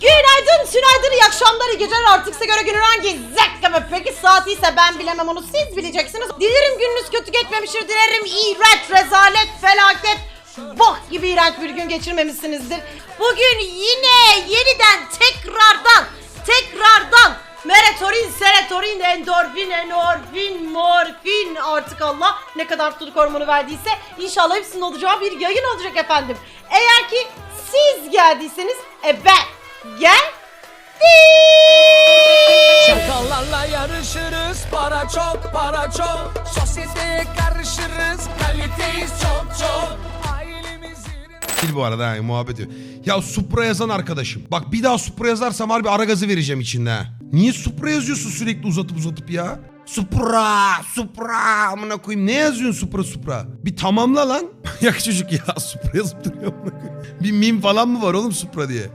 Günaydın, günaydın, iyi akşamlar, iyi geceler artık size göre günün hangi zekka peki saati ise ben bilemem onu siz bileceksiniz. Dilerim gününüz kötü geçmemiştir, dilerim iğrenç, rezalet, felaket, bok gibi iğrenç bir gün geçirmemişsinizdir. Bugün yine yeniden tekrardan, tekrardan Melatonin, serotonin, endorfin, enorfin, morfin artık Allah ne kadar mutluluk hormonu verdiyse inşallah hepsinin olacağı bir yayın olacak efendim. Eğer ki geldiyseniz e ben gel Çakallarla yarışırız para çok para çok Sosyeteye karışırız kaliteyiz çok çok Değil bu arada ha, muhabbet ediyor. Ya Supra yazan arkadaşım. Bak bir daha Supra yazarsam harbi ara gazı vereceğim içinde ha. Niye Supra yazıyorsun sürekli uzatıp uzatıp ya? Supra, Supra amına koyayım. Ne yazıyorsun Supra Supra? Bir tamamla lan. Yak çocuk ya Supra yazıp duruyor amına koyayım. Bir mim falan mı var oğlum Supra diye?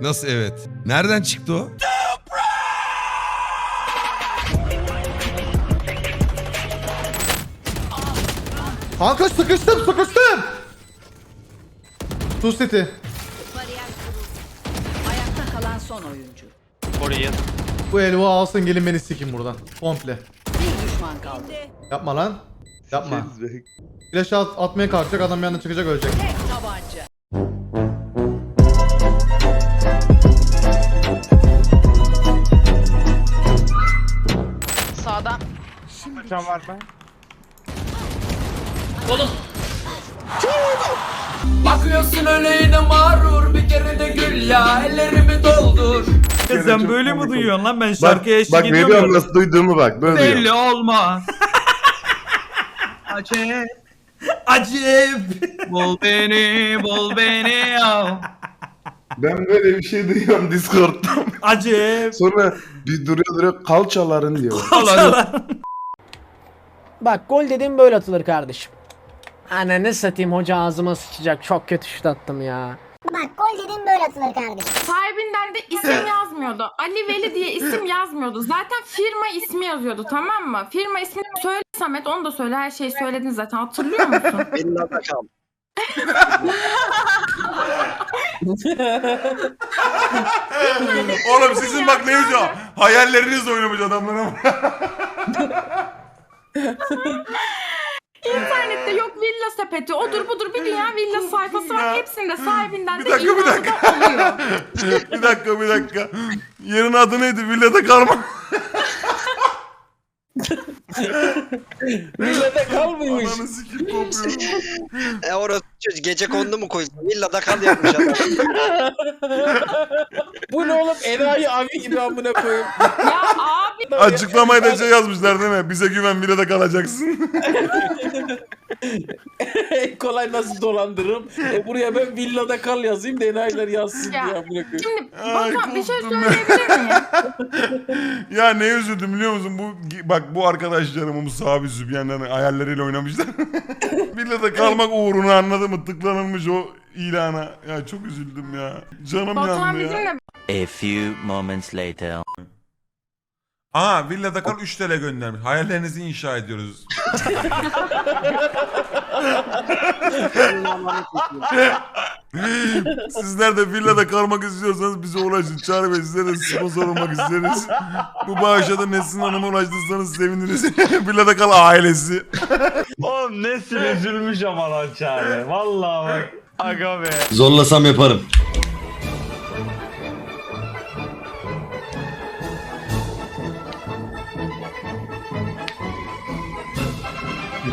Nasıl evet? Nereden çıktı o? Kanka sıkıştım sıkıştım. Tuz seti. Ayakta kalan son oyuncu. Bu elva alsın gelin beni sikin buradan. Komple. Bir düşman kaldı. Yapma lan. Yapma. Flash at, atmaya kalkacak adam anda çıkacak ölecek. Tek tabanca. Sağda. Bakıyorsun öleğine mağrur bir kere de gül ya ellerimi doldur Sen böyle mi duyuyorsun lan ben şarkıya eşlik Bak ediyorum. veriyorum nasıl duyduğumu bak. Böyle Belli duyuyorum. olmaz. Acep. Acep. Bul beni, bul beni ya. Ben böyle bir şey duyuyorum Discord'dan. Acep. Sonra bir duruyor duruyor kalçaların diyor. Bak gol dediğim böyle atılır kardeşim. Ananı satayım hoca ağzıma sıçacak. Çok kötü şut attım ya. Bak gol dediğim böyle atılır kardeşim. Sahibinden de isim yazmıyordu. Ali Veli diye isim yazmıyordu. Zaten firma ismi yazıyordu tamam mı? Firma ismini söyle Samet onu da söyle. Her şeyi söyledin zaten. Hatırlıyor musun? Oğlum sizin bak ne güzel. Hayallerinizle oynamış adamlar ama. İnternette sepeti. Odur budur bir dünya villa sayfası var. Ya. Hepsinde sahibinden Bir de dakika, bir ilanı dakika. da oluyor. bir dakika bir dakika. Yerin adı neydi? Villada karma. Villada kalmıyormuş. Ananı sikip kopuyorum. E orası çocuk gece kondu mu koysun? Villada kal yapmış adam. Bu ne oğlum enayi abi gibi amına koyayım. ya abi Açıklamayı da şey yazmışlar değil mi? Bize güven villada kalacaksın. en kolay nasıl dolandırırım? E buraya ben villada kal yazayım da enayiler yazsın Ya. diye amına koyayım. şimdi Ay, Batuhan bir şey korktum söyleyebilir miyim? ya ne üzüldüm biliyor musun? Bu bak bu arkadaşlarım bu sahibi Sübyanların hayalleriyle oynamışlar. villada kalmak uğruna anladın mı? Tıklanılmış o ilana. Ya çok üzüldüm ya. Canım Batuhan yandı ya. bizimle A few moments later. Aa villada kal 3 TL göndermiş. Hayallerinizi inşa ediyoruz. Sizler de villada kalmak istiyorsanız bize ulaşın. Çağrı Bey size de sponsor olmak isteriz. Bu bağışa da Nesin Hanım'a ulaştıysanız seviniriz. villada kal ailesi. Oğlum nesin üzülmüş ama lan çare. Vallahi bak. Aga be. Zorlasam yaparım.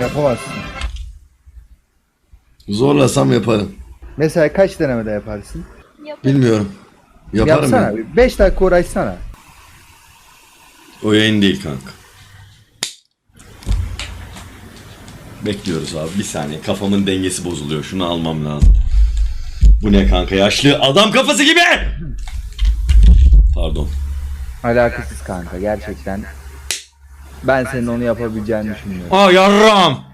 Yapamazsın. Zorlasam yaparım. Mesela kaç denemede yaparsın? Bilmiyorum. Yaparım Yapsana. 5 dakika uğraşsana. O yayın değil kanka. Bekliyoruz abi bir saniye. Kafamın dengesi bozuluyor. Şunu almam lazım. Bu ne kanka? Yaşlı adam kafası gibi. Pardon. Alakasız kanka gerçekten. Ben senin onu yapabileceğini düşünmüyorum. Aa yarram.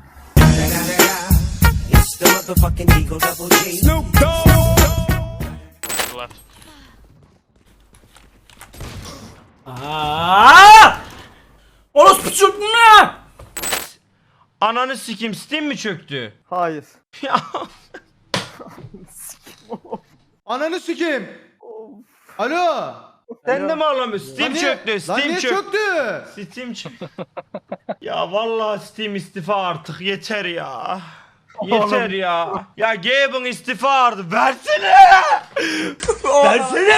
Aa! Orospu çok ne? Ananı sikim Steam mi çöktü? Hayır. Ya Ananı sikeyim. Alo. Sen de mi ağlamıyorsun? Steam çöktü. Steam Lan niye çöktü. çöktü? Steam çöktü. ya vallahi Steam istifa artık yeter ya. Yeter ya. Ya Gabe'ın istifa artık. Versene. Versene.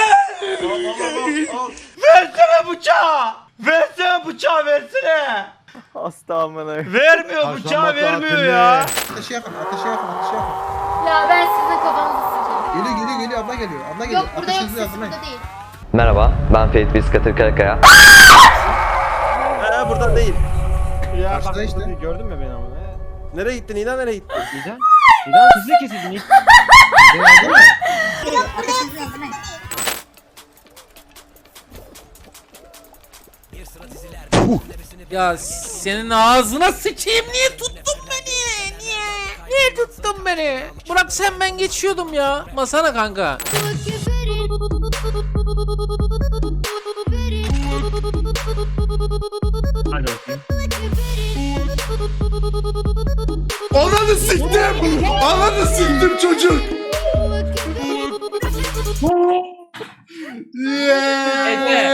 versene bıçağı. Versene bıçağı versene. Hasta amına. Vermiyor bıçağı vermiyor ya. Ateşi yakın, ateşi yakın, ateşi yakın. Ya ben sizin kafanızı sıçayım. Geliyor, geliyor, geliyor. Abla geliyor, abla geliyor. Ateşinizi yazmayın. değil. Merhaba ben Ferit Biskatır Karakaya. burada değil. Karşıda işte. Gördün mü beni ama? Nereye gittin? İnan nereye gittin? Ateşinizi yazmayın. Ya senin ağzına sıçayım niye tuttun beni? Niye? Niye tuttun beni? Bırak sen ben geçiyordum ya. Masana kanka. Ananı siktim. Ananı siktim çocuk.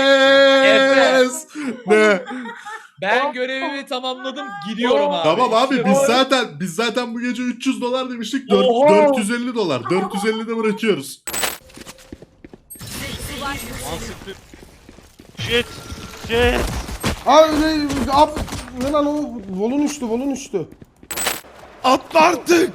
Yes. Ne? Ben görevimi tamamladım gidiyorum abi. Tamam abi biz zaten biz zaten bu gece 300 dolar demiştik. Dört- 450 dolar. 450'de bırakıyoruz. Shit. Shit. Abi ne, abi, ne lan o volun uçtu volun uçtu. Atla artık.